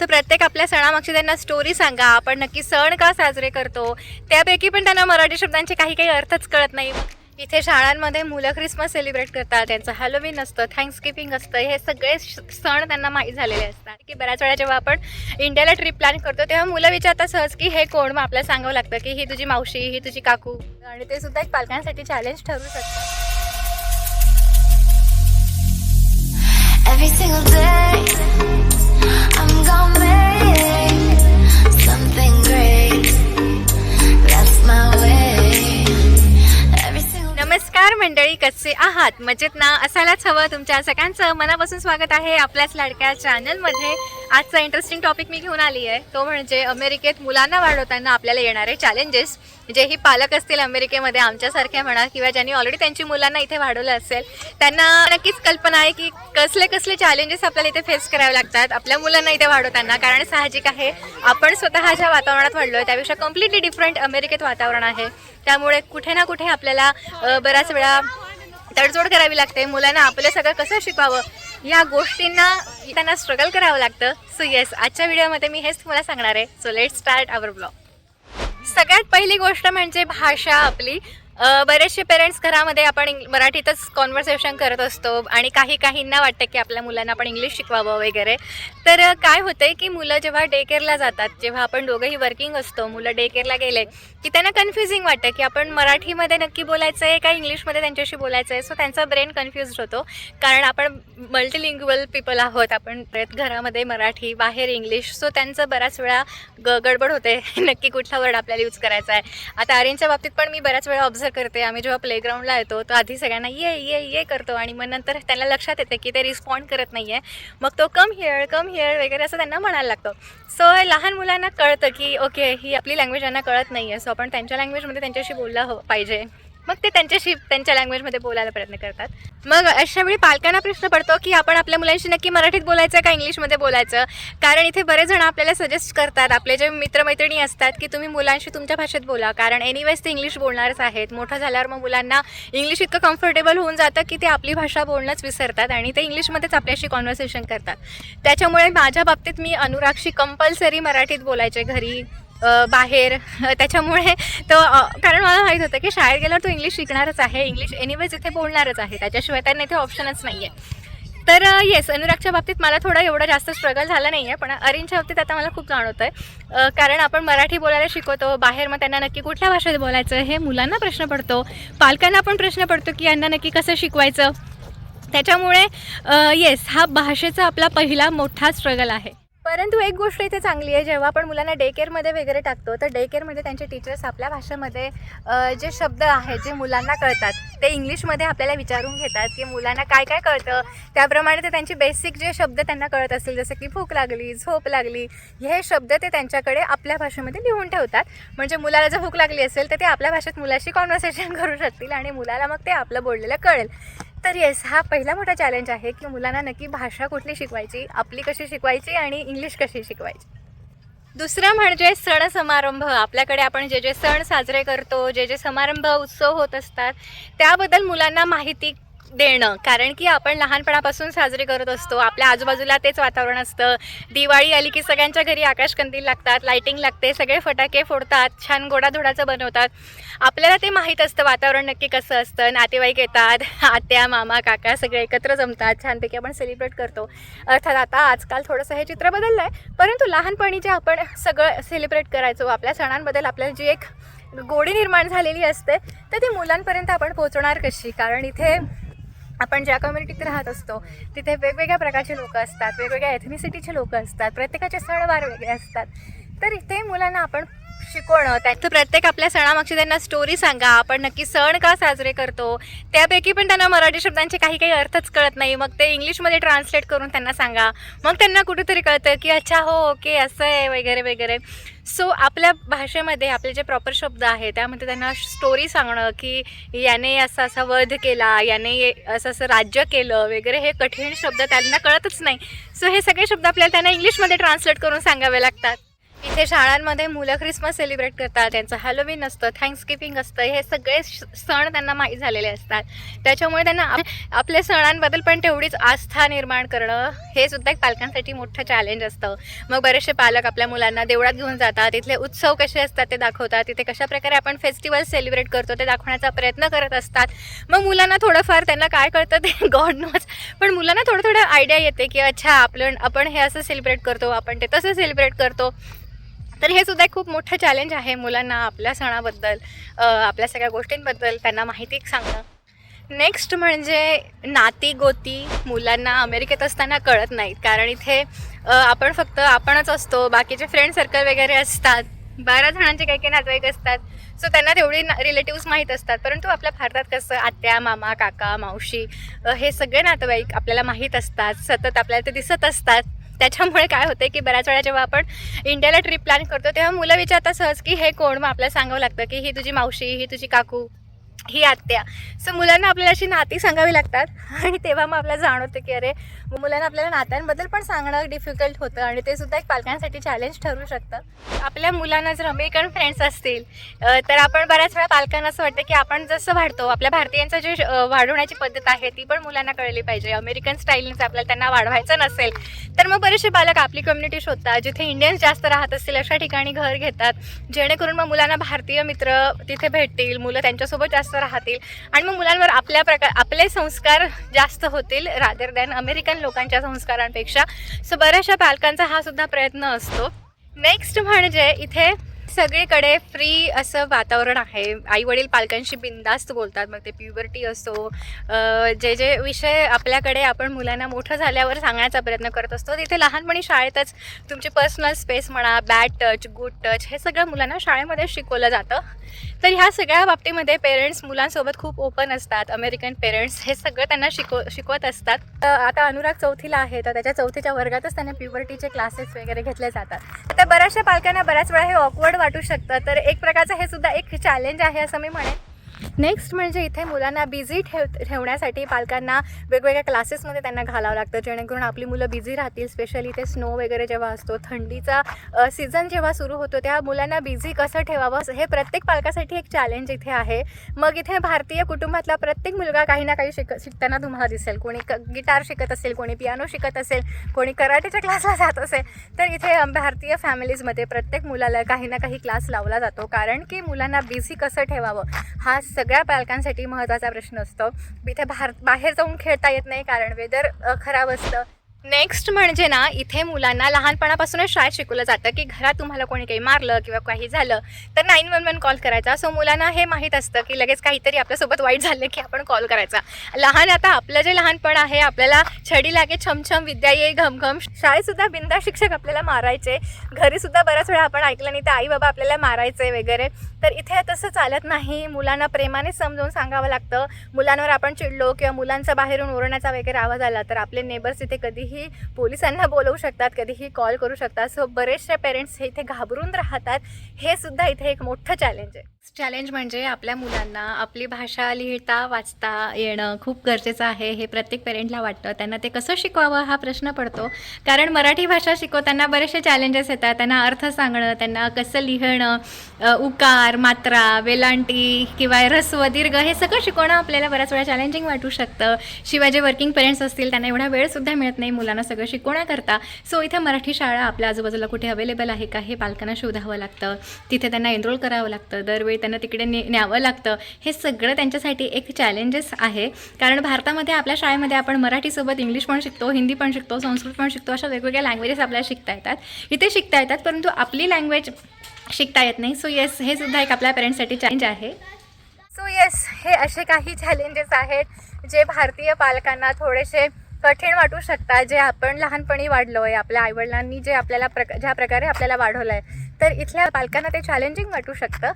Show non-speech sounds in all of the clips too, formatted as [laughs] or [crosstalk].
तर प्रत्येक आपल्या सणामागची त्यांना स्टोरी सांगा. आपण नक्की सण का साजरे करतो? त्यापैकी पण त्यांना मराठी शब्दांचे काही काही अर्थच कळत नाही. इथे शाळांमध्ये मुलं ख्रिसमस सेलिब्रेट करतात. त्यांचं हॅलोविन असतं थँक्सगिव्हिंग असतं. हे सगळे श- सण त्यांना माहीत झालेले असतात. की बऱ्याच वेळा जेव्हा आपण इंडियाला ट्रिप प्लॅन करतो तेव्हा मुलं विचारतात सहज की हे कोण? मग आपल्याला सांगावं लागतं की ही तुझी मावशी ही तुझी काकू. आणि ते सुद्धा एक पालकांसाठी चॅलेंज ठरू शकतं. नमस्कार मंडळी कसे आहात? मजेत ना? असायलाच हवं तुमच्या सगळ्यांचं. मनापासून स्वागत आहे आपल्याच लाडक्या चॅनलमध्ये आजचा इंटरेस्टिंग टॉपिक मी घेऊन आली आहे तो म्हणजे अमेरिकेत मुलांना वाढवताना आपल्याला येणारे चॅलेंजेस जे ही पालक असतील अमेरिकेमध्ये आमच्यासारखे म्हणा किंवा ज्यांनी ऑलरेडी त्यांची मुलांना इथे वाढवलं असेल त्यांना नक्कीच कल्पना आहे की कसले कसले चॅलेंजेस आपल्याला इथे फेस करावे लागतात आपल्या मुलांना इथे वाढवताना. कारण साहजिक आहे आपण स्वतः ज्या वातावरणात वाढलो आहे त्यापेक्षा कम्प्लिटली डिफरंट अमेरिकेत वातावरण आहे. त्यामुळे कुठे ना कुठे आपल्याला बऱ्याच वेळा तडजोड करावी लागते. मुलांना आपलं सगळं कसं शिकवावं या गोष्टींना त्यांना स्ट्रगल करावं लागतं. सो येस आजच्या व्हिडिओमध्ये मी हेच तुम्हाला सांगणार आहे. So let start our blog सगळ्यात पहिली गोष्ट म्हणजे भाषा आपली. बरेचसे पेरेंट्स घरामध्ये आपण मराठीतच कॉन्व्हर्सेशन करत असतो आणि काही काहींना वाटतं की आपल्या मुलांना आपण इंग्लिश शिकवावं वगैरे. तर काय काय होतंय की मुलं जेव्हा डे केअरला जातात जेव्हा आपण दोघंही वर्किंग असतो मुलं डे केअरला गेले की त्यांना कन्फ्युजिंग वाटतं की आपण मराठीमध्ये नक्की बोलायचं आहे का इंग्लिशमध्ये त्यांच्याशी बोलायचं आहे सो त्यांचा ब्रेन कन्फ्युज होतो. कारण आपण मल्टीलिंग्युअल पीपल आहोत. आपण घरामध्ये मराठी बाहेर इंग्लिश सो त्यांचं बऱ्याच वेळा ग गडबड होते. [laughs] नक्की कुठला वर्ड आपल्याला यूज करायचा आहे आता आर्यनच्या बाबतीत पण मी बऱ्याच वेळा ऑब्झर्व करते. आम्ही जेव्हा प्लेग्राऊंडला येतो तर आधी सगळ्यांना ये ये ये करतो. आणि मग नंतर त्यांना लक्षात येते की ते रिस्पॉन्ड करत नाही आहे मग तो कम हिअर कम हिअर वगैरे असं त्यांना म्हणायला लागतं. सो लहान मुलांना कळतं की ओके ही आपली लँग्वेज यांना कळत नाही आहे सो आपण त्यांच्या लँग्वेजमध्ये त्यांच्याशी बोललं हो पाहिजे. मग ते त्यांच्याशी त्यांच्या लँग्वेजमध्ये बोलायला प्रयत्न करतात. मग अशा वेळी पालकांना प्रश्न पडतो की आपण आपल्या मुलांशी नक्की मराठीत बोलायचं का इंग्लिशमध्ये बोलायचं? कारण इथे बरेच जण आपल्याला सजेस्ट करतात. आपले जे मित्रमैत्रिणी असतात की तुम्ही मुलांशी तुमच्या भाषेत बोला. कारण एनिवेज ते इंग्लिश बोलणारच आहेत. मोठं झाल्यावर मग मुलांना इंग्लिश इतकं कम्फर्टेबल होऊन जातं की ते आपली भाषा बोलणंच विसरतात आणि ते इंग्लिशमध्येच आपल्याशी कॉन्व्हर्सेशन करतात. त्याच्यामुळे माझ्या बाबतीत मी अनुरागशी कंपल्सरी मराठीत बोलायचे घरी. बाहेर. त्याच्यामुळे तो कारण मला माहीत होतं की शाळेत गेल्यावर तो इंग्लिश शिकणारच आहे. इंग्लिश एनिवेज इथे बोलणारच आहे. त्याच्याशिवाय त्यांना इथे ऑप्शनच नाही आहे तर येस अनुरागच्या बाबतीत मला थोडं एवढं जास्त स्ट्रगल झालं नाही आहे पण अरिनच्या बाबतीत आता मला खूप जाणवतं आहे कारण आपण मराठी बोलायला शिकवतो बाहेर मग त्यांना नक्की कुठल्या भाषेत बोलायचं हे मुलांना प्रश्न पडतो. पालकांना पण प्रश्न पडतो की यांना नक्की कसं शिकवायचं. त्याच्यामुळे येस हा भाषेचा आपला पहिला मोठा स्ट्रगल आहे. परंतु एक गोष्ट इथे चांगली आहे जेव्हा आपण मुलांना डे केअरमध्ये वगैरे टाकतो तर डे केअरमध्ये त्यांचे टीचर्स आपल्या भाषेमध्ये जे शब्द आहेत जे मुलांना कळतात ते इंग्लिशमध्ये आपल्याला विचारून घेतात की मुलांना काय काय कळतं. त्याप्रमाणे ते त्यांचे बेसिक जे शब्द त्यांना कळत असतील जसं की भूक लागली झोप लागली हे शब्द ते त्यांच्याकडे आपल्या भाषेमध्ये लिहून ठेवतात. म्हणजे मुलाला जर भूक लागली असेल तर ते आपल्या भाषेत मुलाशी कॉन्व्हर्सेशन [laughs] करू शकतील आणि मुलाला मग ते आपलं बोललेलं कळेल. तर येस हा पहिला मोठा चॅलेंज आहे की मुलांना नक्की भाषा कुठली शिकवायची आपली कशी शिकवायची आणि इंग्लिश कशी शिकवायची. दुसरं म्हणजे सण समारंभ. आपल्याकडे आपण जे जे सण साजरे करतो जे जे समारंभ उत्सव होत असतात त्याबद्दल मुलांना माहिती देणं. कारण की आपण लहानपणापासून साजरे करत असतो. आपल्या आजूबाजूला तेच वातावरण असतं. दिवाळी आली की सगळ्यांच्या घरी आकाशकंदील लागतात लाईटिंग लागते सगळे फटाके फोडतात छान गोडाधोडाचं बनवतात. आपल्याला ते माहीत असतं वातावरण नक्की कसं असतं. नातेवाईक येतात आत्या मामा काका सगळे एकत्र जमतात छानपैकी आपण सेलिब्रेट करतो. अर्थात आता आजकाल थोडंसं हे चित्र बदललं आहे परंतु लहानपणी जे आपण सगळं सेलिब्रेट करायचो आपल्या सणांबद्दल आपल्याला जी एक गोडी निर्माण झालेली असते तर ती मुलांपर्यंत आपण पोहोचणार कशी? कारण इथे आपण ज्या कम्युनिटीत राहत असतो तिथे वेगवेगळ्या प्रकारचे लोक असतात वेगवेगळ्या एथनिसिटीचे लोक असतात प्रत्येकाचे सणवार वेगळे असतात. तर इथे मुलांना आपण शिकवणं त्याचं प्रत्येक आपल्या सणामागची त्यांना स्टोरी सांगा आपण नक्की सण का साजरे करतो त्यापैकी पण त्यांना मराठी शब्दांचे काही काही अर्थच कळत नाही. मग ते इंग्लिशमध्ये ट्रान्सलेट करून त्यांना सांगा. मग त्यांना कुठेतरी कळतं की अच्छा हो ओके असं आहे वगैरे वगैरे. सो आपल्या भाषेमध्ये आपले जे प्रॉपर शब्द आहे त्यामध्ये त्यांना स्टोरी सांगणं की याने असा असा वध केला याने ये- असं असं राज्य केलं वगैरे हे कठीण शब्द त्यांना कळतच नाही. सो हे सगळे शब्द आपल्याला त्यांना इंग्लिशमध्ये ट्रान्सलेट करून सांगावे लागतात. इथे शाळांमध्ये मुलं ख्रिसमस सेलिब्रेट करतात त्यांचं हॅलोविन असतं थँक्सगिव्हिंग असतं हे सगळे श- सण त्यांना माहीत झालेले असतात. त्याच्यामुळे त्यांना आप- आपल्या सणांबद्दल पण तेवढीच आस्था निर्माण करणं हे सुद्धा एक पालकांसाठी मोठं चॅलेंज असतं. मग बरेचसे पालक आपल्या मुलांना देवळात घेऊन जातात तिथले उत्सव कसे असतात ते दाखवतात तिथे कशाप्रकारे आपण फेस्टिवल सेलिब्रेट करतो ते दाखवण्याचा प्रयत्न करत असतात. मग मुलांना थोडंफार त्यांना काय कळतं ते [laughs] गॉड नोज पण मुलांना थोडं थोडं आयडिया येते की अच्छा आपण आपण हे असं सेलिब्रेट करतो आपण ते तसं सेलिब्रेट करतो. तर हे सुद्धा एक खूप मोठं चॅलेंज आहे मुलांना आपल्या सणाबद्दल आपल्या सगळ्या गोष्टींबद्दल त्यांना माहिती सांगणं. नेक्स्ट म्हणजे नाती गोती मुलांना अमेरिकेत असताना कळत नाहीत. कारण इथे आपण फक्त आपणच असतो. बाकीचे फ्रेंड सर्कल वगैरे असतात. बारा जणांचे काही काही नातेवाईक असतात. सो त्यांना तेवढी रिलेटिव्स माहीत असतात. परंतु आपल्या भारतात कसं आत्या मामा काका मावशी हे सगळे नातेवाईक आपल्याला माहीत असतात. सतत आपल्याला ते दिसत असतात. त्याच्यामुळे काय होते की बऱ्याच वेळा जेव्हा आपण इंडियाला ट्रिप प्लॅन करतो तेव्हा मुलं विचारतात सहज की हे कोण? मग आपल्याला सांगावं लागतं की ही तुझी मावशी ही तुझी काकू. ही आत्या. सो मुलांना आपल्याला अशी नाती सांगावी लागतात. आणि तेव्हा मग आपल्याला जाणवतं की अरे मग मुलांना आपल्याला नात्यांबद्दल पण सांगणं डिफिकल्ट होतं आणि ते सुद्धा एक पालकांसाठी चॅलेंज ठरू शकतं. आपल्या मुलांना जर अमेरिकन फ्रेंड्स असतील तर आपण बऱ्याच वेळा पालकांना असं वाटतं की आपण जसं वाढतो आपल्या भारतीयांचं जे वाढवण्याची पद्धत आहे ती पण मुलांना कळली पाहिजे. अमेरिकन स्टाईलनेच आपल्याला त्यांना वाढवायचं नसेल तर मग बरेचसे पालक आपली कम्युनिटी शोधतात जिथे इंडियन्स जास्त राहत असतील अशा ठिकाणी घर घेतात. जेणेकरून मग मुलांना भारतीय मित्र तिथे भेटतील मुलं त्यांच्यासोबत जास्त राहतील. आणि मग मुलांवर आपल्या प्रकार आपले संस्कार जास्त होतील रादर दॅन अमेरिकन लोकांच्या संस्कारांपेक्षा. सो बऱ्याचशा पालकांचा हा सुद्धा प्रयत्न असतो. नेक्स्ट म्हणजे इथे सगळीकडे फ्री असं वातावरण आहे. आई वडील पालकांशी बिंदास्त बोलतात. मग ते प्युबर्टी असो जे जे विषय आपल्याकडे आपण मुलांना मोठं झाल्यावर सांगण्याचा प्रयत्न करत असतो तिथे लहानपणी शाळेतच तुमची पर्सनल स्पेस म्हणा बॅड टच गुड टच हे सगळं मुलांना शाळेमध्ये शिकवलं जातं. तर ह्या सगळ्या बाबतीमध्ये पेरेंट्स मुलांसोबत खूप ओपन असतात. अमेरिकन पेरेंट्स हे सगळं त्यांना शिकव शिकवत असतात. तर आता अनुराग चौथीला आहे. तर त्याच्या चौथीच्या वर्गातच त्यांना प्युबर्टीचे क्लासेस वगैरे घेतले जातात. बऱ्याचशा पालकांना बऱ्याच वेळा हे ऑकवर्ड वाटू शकतं. तर एक प्रकारचं हे सुद्धा एक चॅलेंज आहे असं मी म्हणेन. नेक्स्ट म्हणजे इथे मुलांना बिझी ठेव ठेवण्यासाठी पालकांना वेगवेगळ्या क्लासेसमध्ये त्यांना घालावं लागतं. जेणेकरून आपली मुलं बिझी राहतील स्पेशली इथे स्नो वगैरे जेव्हा असतो थंडीचा सीझन जेव्हा सुरू होतो तेव्हा मुलांना बिझी कसं ठेवावं? हे प्रत्येक पालकासाठी एक चॅलेंज इथे आहे. मग इथे भारतीय कुटुंबातला प्रत्येक मुलगा काही ना काही शिक शिकताना तुम्हाला दिसेल. कोणी क गिटार शिकत असेल कोणी पियानो शिकत असेल कोणी कराटेच्या क्लासला जात असेल तर इथे भारतीय फॅमिलीजमध्ये प्रत्येक मुलाला काही ना काही क्लास लावला जातो. कारण की मुलांना बिझी कसं ठेवावं? हा सगळ्या पालकांसाठी महत्त्वाचा प्रश्न असतो. इथे बाहेर बाहेर जाऊन खेळता येत नाही कारण वेदर खराब असतं. नेक्स्ट म्हणजे ना इथे मुलांना लहानपणापासूनच शाळेत शिकवलं जातं की घरात तुम्हाला कोणी काही मारलं किंवा काही झालं तर नाईन वन वन कॉल करायचा. सो मुलांना हे माहीत असतं की लगेच काहीतरी आपल्यासोबत वाईट झालं की आपण कॉल करायचा. लहान आता आपलं जे लहानपण आहे आपल्याला छडी लागे छमछम विद्या ये घमघम. शाळेतसुद्धा बिंदा शिक्षक आपल्याला मारायचे. घरीसुद्धा बऱ्याच वेळा आपण ऐकलं नाही तर आई बाबा आपल्याला मारायचे वगैरे. तर इथे तसं चालत नाही. मुलांना प्रेमाने समजून सांगावं लागतं. मुलांवर आपण चिडलो किंवा मुलांचा बाहेरून ओरण्याचा वगैरे आवाज आला तर आपले नेबर्स इथे कधीही पोलिसांना बोलवू शकतात कधीही कॉल करू शकतात सो बरेचसे पेरेंट्स हे इथे घाबरून राहतात. हे सुद्धा इथे एक मोठं चॅलेंज आहे. चॅलेंज म्हणजे आपल्या मुलांना आपली भाषा लिहिता वाचता येणं खूप गरजेचं आहे हे प्रत्येक पेरेंटला वाटतं. त्यांना ते कसं शिकवावं हा प्रश्न पडतो. कारण मराठी भाषा शिकवताना बरेचसे चॅलेंजेस येतात. त्यांना अर्थ सांगणं त्यांना कसं लिहिणं उकार मात्रा वेलांटी किंवा रस्व दीर्घ हे सगळं शिकवणं आपल्याला बऱ्याच वेळा चॅलेंजिंग वाटू शकतं. शिवाय जे वर्किंग पेरेंट्स असतील त्यांना एवढा वेळसुद्धा मिळत नाही मुलांना सगळं शिकवण्याकरता. सो इथे मराठी शाळा आपल्या आजूबाजूला कुठे अवेलेबल आहे का हे पालकांना शोधावं लागतं. तिथे त्यांना एनरोल करावं लागतं. दरवेळी त्यांना तिकडे ने न्यावं लागतं. हे सगळं त्यांच्यासाठी एक चॅलेंजेस आहे. कारण भारतामध्ये आपल्या शाळेमध्ये आपण मराठीसोबत इंग्लिश पण शिकतो हिंदी पण शिकतो संस्कृत पण शिकतो अशा वेगवेगळ्या लँग्वेजेस आपल्याला शिकता येतात. इथे शिकता येतात परंतु आपली लँग्वेज शिकता येत नाही. सो येस हे सुद्धा एक आपल्या पेरेंट्ससाठी चॅलेंज आहे. सो येस हे असे काही चॅलेंजेस आहेत जे भारतीय पालकांना थोडेसे कठीण वाटू शकतात. जे आपण लहानपणी वाढलो आहे आपल्या आईवडिलांनी जे आपल्याला प्रक ज्या प्रकारे आपल्याला वाढवलं आहे तर इथल्या पालकांना ते चॅलेंजिंग वाटू शकतं.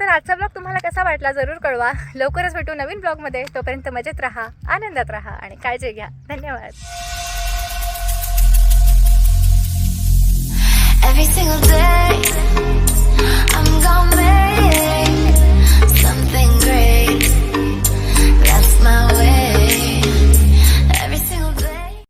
तर आजचा ब्लॉग तुम्हाला कसा वाटला जरूर कळवा लवकरच भेटू नवीन ब्लॉगमध्ये तोपर्यंत मजेत राहा आनंदात राहा आणि काळजी घ्या धन्यवाद Every single day, I'm gonna make something great. That's my way.